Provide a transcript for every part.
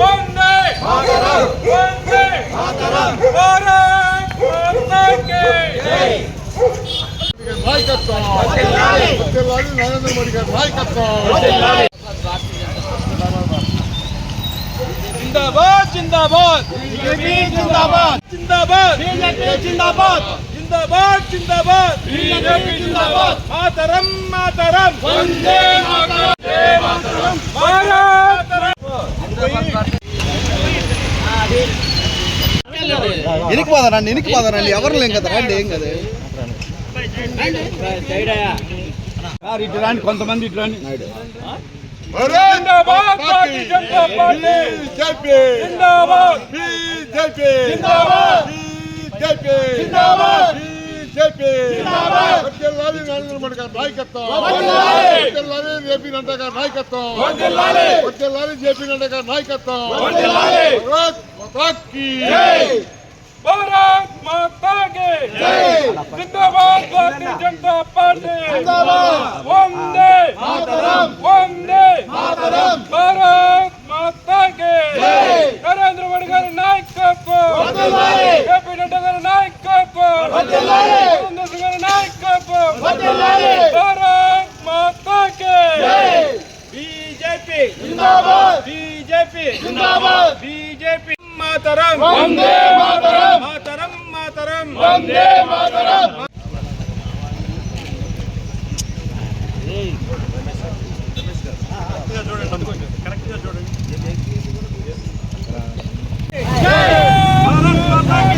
వందే వందే భారత్ మాతా కి నాయకత్వం వర్ధిల్లాలి నరేంద్ర మోడీ గారి నాయకత్వం జిందాబాద్ జిందాబాద్. బీజేపీ జిందాబాద్. జిందాబాద్. బీజేపీ జిందాబాద్. జిందాబాద్ జిందాబాద్. బీజేపీ జిందాబాద్. మాతరం మాతరం. వందే మాతరం. వందే మాతరం. భారత్ ఎనికి పోదానండి ఎనికి పోదానండి ఎవరు లేం కదా రండి ఏం కదా ఇటు రాండి కొంతమంది ఇటు రాండి జిందాబాద్ జిందాబాద్ జిందాబాద్. జిందాబాద్ బీజేపీ వర్ధిల్లాలి నరేంద్ర మోడీ గారి నాయకత్వం. వర్ధిల్లాలి జేపీ నడ్డా గారి నాయకత్వం. వర్ధిల్లాలి జేపీ నడ్డా గారి నాయకత్వం. భారత్ మాతా కీ భారత్ మాతా కి జిందాబాద్ భారతీయ జనతా పార్టీ. వందే వందే భారత్ మాతా కి నరేంద్ర మోడీ గారి నాయకత్వం ఏపీ నడ్డా గారి నాయకత్వం నరేంద్ర సింగ్ గారి నాయకత్వం భారత్ మాతా కి బీజేపీ జిందాబాద్ బీజేపీ జిందాబాద్ బీజేపీ మాతరం. వందే మాతరం. మాతరం మాతరం. వందే మాతరం. జిందాబాద్ జిందాబాద్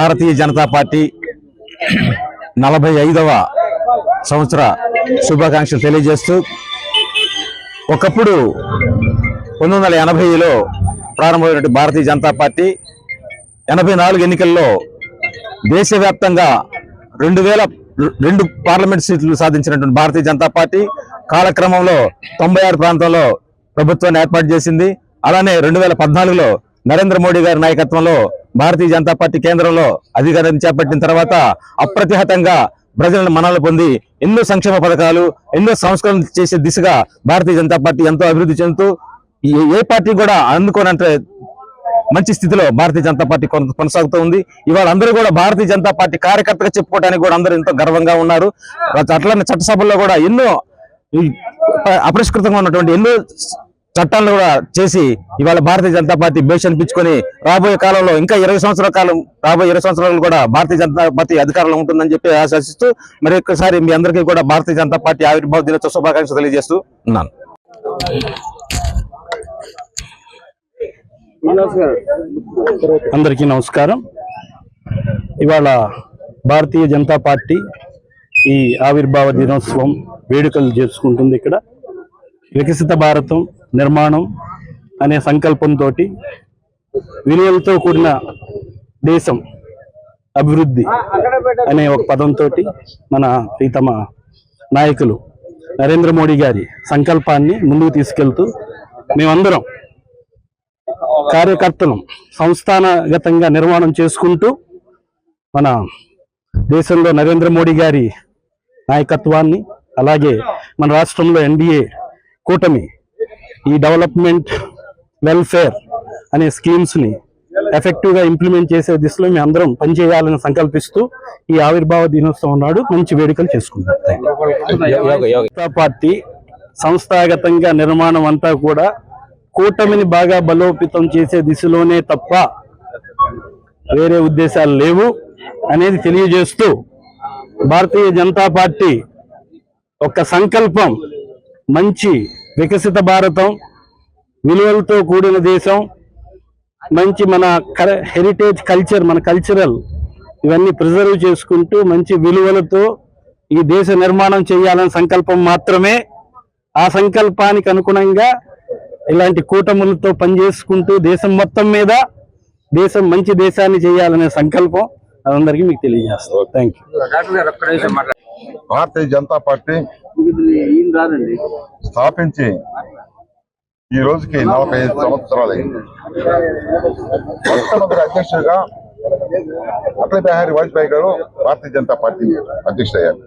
భారతీయ జనతా పార్టీ నలభై ఐదవ సంవత్సర శుభాకాంక్షలు తెలియజేస్తూ ఒకప్పుడు పంతొమ్మిది వందల ఎనభైలో ప్రారంభమైనటువంటి భారతీయ జనతా పార్టీ ఎనభై నాలుగు ఎన్నికల్లో దేశవ్యాప్తంగా రెండు వేల రెండు పార్లమెంట్ సీట్లు సాధించినటువంటి భారతీయ జనతా పార్టీ కాలక్రమంలో తొంభై ఆరు ప్రాంతంలో ప్రభుత్వాన్ని ఏర్పాటు చేసింది. అలానే రెండు వేల పద్నాలుగులో నరేంద్ర మోడీ గారి నాయకత్వంలో భారతీయ జనతా పార్టీ కేంద్రంలో అధికారం చేపట్టిన తర్వాత అప్రతిహతంగా ప్రజలను మనలు పొంది ఎన్నో సంక్షేమ పథకాలు ఎన్నో సంస్కరణలు చేసే దిశగా భారతీయ జనతా పార్టీ ఎంతో అభివృద్ధి చెందుతూ ఏ- ఏ పార్టీ కూడా అందుకోనంటే మంచి స్థితిలో భారతీయ జనతా పార్టీ కొన- కొనసాగుతూ ఉంది ఇవాళ అందరూ కూడా భారతీయ జనతా పార్టీ కార్యకర్తగా చెప్పుకోవడానికి కూడా అందరూ ఎంతో గర్వంగా ఉన్నారు. అట్లనే చట్టసభల్లో కూడా ఎన్నో అపరిష్కృతంగా ఉన్నటువంటి ఎన్నో చట్టాలను కూడా చేసి ఇవాళ భారతీయ జనతా పార్టీ బేష్ అనిపించుకొని రాబోయే కాలంలో ఇంకా ఇరవై సంవత్సరాల కాలం రాబోయే ఇరవై సంవత్సరాలు కూడా భారతీయ జనతా పార్టీ అధికారంలో ఉంటుందని చెప్పి ఆశాసిస్తూ మరి ఒక్కసారి మీ అందరికీ కూడా భారతీయ జనతా పార్టీ ఆవిర్భావ దినోత్సవ శుభాకాంక్షలు తెలియజేస్తూ ఉన్నాను. అందరికీ నమస్కారం. ఇవాళ భారతీయ జనతా పార్టీ ఈ ఆవిర్భావ దినోత్సవం వేడుకలు చేసుకుంటుంది ఇక్కడ. వికసిత భారతం నిర్మాణం అనే సంకల్పంతో విలువలతో కూడిన దేశం అభివృద్ధి అనే ఒక పదంతో మన ప్రీతమ నాయకులు నరేంద్ర మోడీ గారి సంకల్పాన్ని ముందుకు తీసుకెళ్తూ మేమందరం కార్యకర్తలు సంస్థానగతంగా నిర్మాణం చేసుకుంటూ మన దేశంలో నరేంద్ర మోడీ గారి నాయకత్వాన్ని అలాగే మన రాష్ట్రంలో ఎన్డీఏ కూటమి ఈ డెవలప్మెంట్ వెల్ఫేర్ అనే స్కీమ్స్ని ఎఫెక్టివ్గా ఇంప్లిమెంట్ చేసే దిశలో మేము అందరం పనిచేయాలని సంకల్పిస్తూ ఈ ఆవిర్భావ దినోత్సవం నాడు మంచి వేడుకలు చేసుకుంటాం. పార్టీ సంస్థాగతంగా నిర్మాణం అంతా కూడా కూటమిని బాగా బలోపేతం చేసే దిశలోనే తప్ప వేరే ఉద్దేశాలు లేవు అనేది తెలియజేస్తూ భారతీయ జనతా పార్టీ ఒక సంకల్పం మంచి వికసిత భారతం విలువలతో కూడిన దేశం మంచి మన హెరిటేజ్ కల్చర్ మన కల్చరల్ ఇవన్నీ ప్రిజర్వ్ చేసుకుంటూ మంచి విలువలతో ఈ దేశ నిర్మాణం చేయాలనే సంకల్పం మాత్రమే. ఆ సంకల్పానికి అనుగుణంగా ఇలాంటి కూటములతో పనిచేసుకుంటూ దేశం మొత్తం మీద దేశం మంచి దేశాన్ని చేయాలనే సంకల్పం అదందరికీ మీకు తెలియజేస్తాం. Thank you Bharatiya Janata Party స్థాపించి ఈ రోజుకి నలభై ఐదు సంవత్సరాలు అయింది. మొట్టమొదటి అధ్యక్షుడిగా అటల్ బిహారీ వాజ్పేయి గారు భారతీయ జనతా పార్టీ అధ్యక్షుడయ్యారు.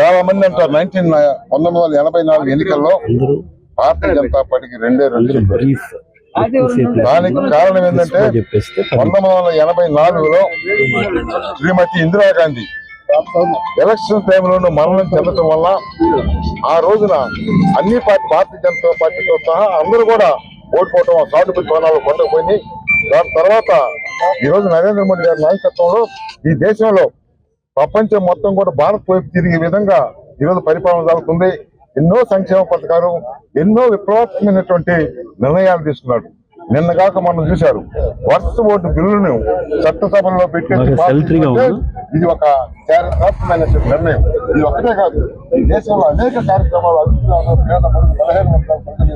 చాలా మంది అంటారు నైన్టీన్ పంతొమ్మిది వందల ఎనభై నాలుగు ఎన్నికల్లో అందరూ భారతీయ జనతా పార్టీకి రెండే రెండు దానికి కారణం ఏంటంటే పంతొమ్మిది వందల ఎనభై నాలుగులో శ్రీమతి ఇందిరాగాంధీ ఎలక్షన్ టైంలోనూ మరణం చెందటం వల్ల ఆ రోజున అన్ని పార్టీ భారతీయ జనతా పార్టీతో సహా అందరూ కూడా ఓడిపోవటం సాటుపడి ప్రాణాలు కొట్టకపోయింది దాని తర్వాత ఈ రోజు నరేంద్ర మోడీ గారి నాయకత్వంలో ఈ దేశంలో ప్రపంచం మొత్తం కూడా భారత్ వైపు తిరిగే విధంగా ఈరోజు పరిపాలన జరుగుతుంది. ఎన్నో సంక్షేమ పథకాలు ఎన్నో విప్లవాత్మకమైనటువంటి నిర్ణయాలు తీసుకున్నాడు. నిన్న కాక మనం చూశారు. వర్ష ఓటు బిల్లును చట్టసభలో పెట్టేసి. ఇది ఒక చారిత్రాత్మకమైనటువంటి నిర్ణయం. ఇది ఒకటే కాదు ఈ దేశంలో అనేక కార్యక్రమాలు అభివృద్ధి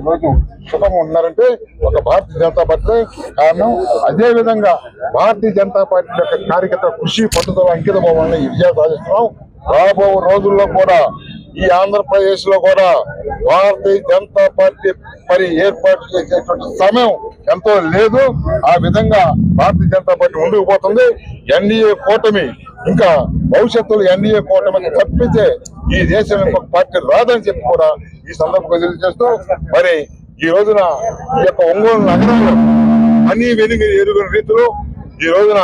రోజు సుఖంగా ఉన్నారంటే ఒక భారతీయ జనతా పార్టీ కారణం. అదే విధంగా భారతీయ జనతా పార్టీ యొక్క కార్యకర్త కృషి పట్టుదల అంకితం వలన ఈ విజయం సాధిస్తున్నాం. రాబో రోజుల్లో కూడా ఈ ఆంధ్రప్రదేశ్లో కూడా భారతీయ జనతా పార్టీ మరి ఏర్పాటు చేసేటువంటి సమయం ఎంతో లేదు. ఆ విధంగా భారతీయ జనతా పార్టీ ముందుకు పోతుంది. ఎన్డీఏ కూటమి ఇంకా భవిష్యత్తులో ఎన్డీఏ కూటమికి తప్పితే ఈ దేశం ఇంకొక పార్టీ రాదని చెప్పి కూడా ఈ సందర్భంగా తెలియజేస్తూ మరి ఈ రోజున ఈ యొక్క ఒంగోలు నగరంలో అన్ని వెనుక ఎరుగుని రీతిలో ఈ రోజున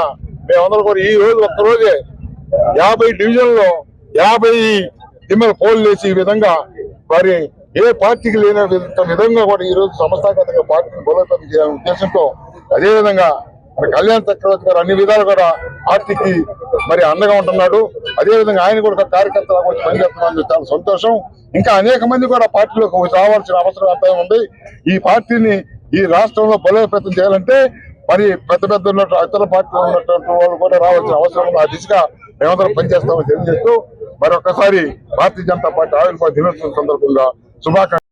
మేమందరం కూడా ఈ రోజు ఒక్క రోజే యాభై డివిజన్లో యాభై దిమ్మల పోల్ వేసి ఈ విధంగా మరి ఏ పార్టీకి లేని విధంగా కూడా ఈ రోజు సంస్థాగతంగా పార్టీని బలోపేతం చేయాలనే ఉద్దేశంతో అదే విధంగా మరి కళ్యాణ్ చక్రవర్తి గారు అన్ని విధాలు కూడా పార్టీకి మరి అండగా ఉంటున్నాడు. అదే విధంగా ఆయన కూడా కార్యకర్తలు కార్యకర్తగా వచ్చి చాలా సంతోషం. ఇంకా అనేక మంది కూడా పార్టీలోకి రావాల్సిన అవసరం అంతా ఉంది. ఈ పార్టీని ఈ రాష్ట్రంలో బలోపేతం చేయాలంటే మరి పెద్ద పెద్ద ఉన్నట్టు ఇతర పార్టీలో ఉన్నటువంటి వాళ్ళు కూడా రావాల్సిన అవసరం ఆ దిశగా మేమందరం పనిచేస్తామని తెలియజేస్తూ మరొకసారి భారతీయ జనతా పార్టీ ఆవిర్భావ దినోత్సవం సందర్భంగా శుభాకాంక్ష